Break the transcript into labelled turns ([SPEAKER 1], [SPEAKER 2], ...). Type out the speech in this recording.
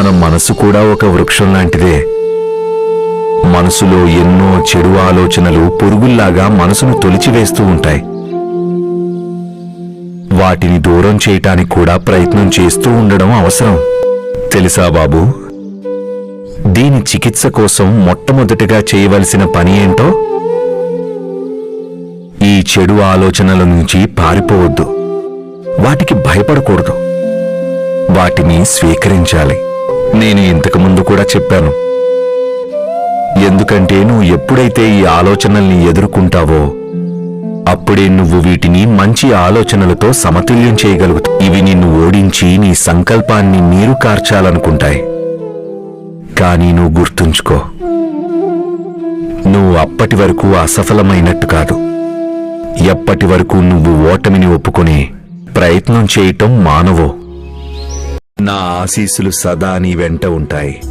[SPEAKER 1] మన మనసు కూడా ఒక వృక్షం లాంటిదే. మనసులో ఎన్నో చెడు ఆలోచనలు పురుగుల్లాగా మనసును తొలిచివేస్తూ ఉంటాయి. వాటిని దూరం చేయటానికి కూడా ప్రయత్నం చేస్తూ ఉండడం అవసరం. తెలుసా బాబు? దీని చికిత్స కోసం మొట్టమొదటిగా చేయవలసిన పని ఏంటో? ఈ చెడు ఆలోచనల నుంచి పారిపోవద్దు. వాటికి భయపడకూడదు. వాటిని స్వీకరించాలి. నేను ఇంతకు ముందు కూడా చెప్పాను. ఎందుకంటే నువ్వు ఎప్పుడైతే ఈ ఆలోచనల్ని ఎదుర్కొంటావో అప్పుడే నువ్వు వీటిని మంచి ఆలోచనలతో సమతుల్యం చేయగలుగుతావు ఇవి నిన్ను ఓడించి నీ సంకల్పాన్ని నీరు కార్చాలనుకుంటాయి. కానీ నువ్వు గుర్తుంచుకో నువ్వు అప్పటి వరకు అసఫలమైనట్టు కాదు. ఎప్పటి వరకు నువ్వు ఓటమిని ఒప్పుకొని ప్రయత్నం చేయటం మానవో. నా ఆశీస్సులు సదా నీ వెంట ఉంటాయి.